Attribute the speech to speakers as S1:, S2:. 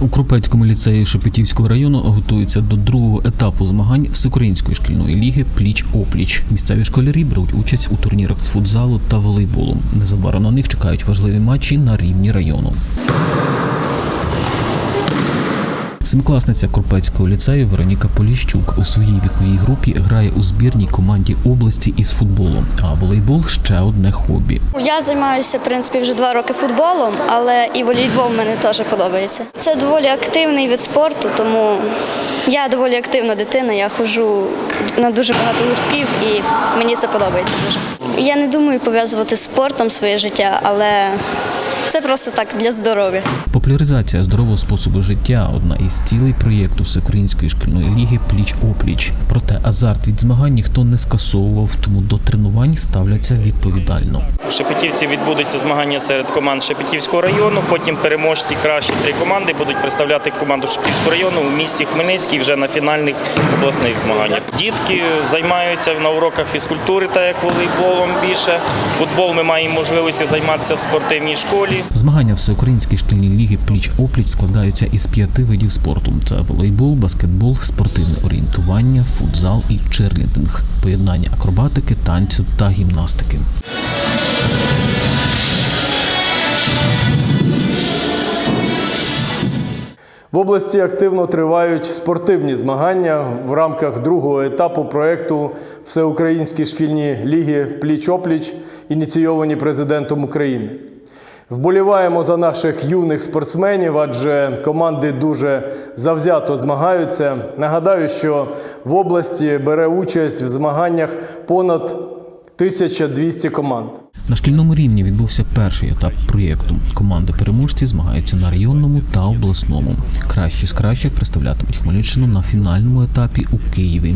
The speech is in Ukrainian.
S1: У Крупецькому ліцеї Шепетівського району готуються до другого етапу змагань всеукраїнської шкільної ліги Пліч опліч. Місцеві школярі беруть участь у турнірах з футзалу та волейболу. Незабаром на них чекають важливі матчі на рівні району. Семикласниця Крупецького ліцею Вероніка Поліщук у своїй віковій групі грає у збірній команді області із футболу. А волейбол ще одне хобі.
S2: Я займаюся в принципі вже два роки футболом, але і волейбол мені теж подобається. Це доволі активний вид спорту, тому я доволі активна дитина. Я ходжу на дуже багато гуртків і мені це подобається дуже. Я не думаю пов'язувати з спортом своє життя, але це просто так для здоров'я.
S1: Популяризація здорового способу життя одна із цілей проєкту Всеукраїнської шкільної ліги Пліч опліч. Проте азарт від змагань ніхто не скасовував, тому до тренувань ставляться відповідально.
S3: В Шепетівці відбудуться змагання серед команд Шепетівського району. Потім переможці кращі три команди будуть представляти команду Шепетівського району у місті Хмельницький вже на фінальних обласних змаганнях. Дітки займаються на уроках фізкультури, так як волейболом більше. Футбол ми маємо можливості займатися в спортивній школі.
S1: Змагання Всеукраїнської шкільної ліги Пліч опліч складаються із п'яти видів спорту: це волейбол, баскетбол, спортивне орієнтування, футзал і черлідинг, поєднання акробатики, танцю та гімнастики.
S4: В області активно тривають спортивні змагання в рамках другого етапу проєкту Всеукраїнські шкільні ліги Пліч-опліч, ініційовані президентом України. Вболіваємо за наших юних спортсменів, адже команди дуже завзято змагаються. Нагадаю, що в області бере участь в змаганнях понад 1200 команд.
S1: На шкільному рівні відбувся перший етап проєкту. Команди переможці змагаються на районному та обласному. Кращі з кращих представлятимуть Хмельниччину на фінальному етапі у Києві.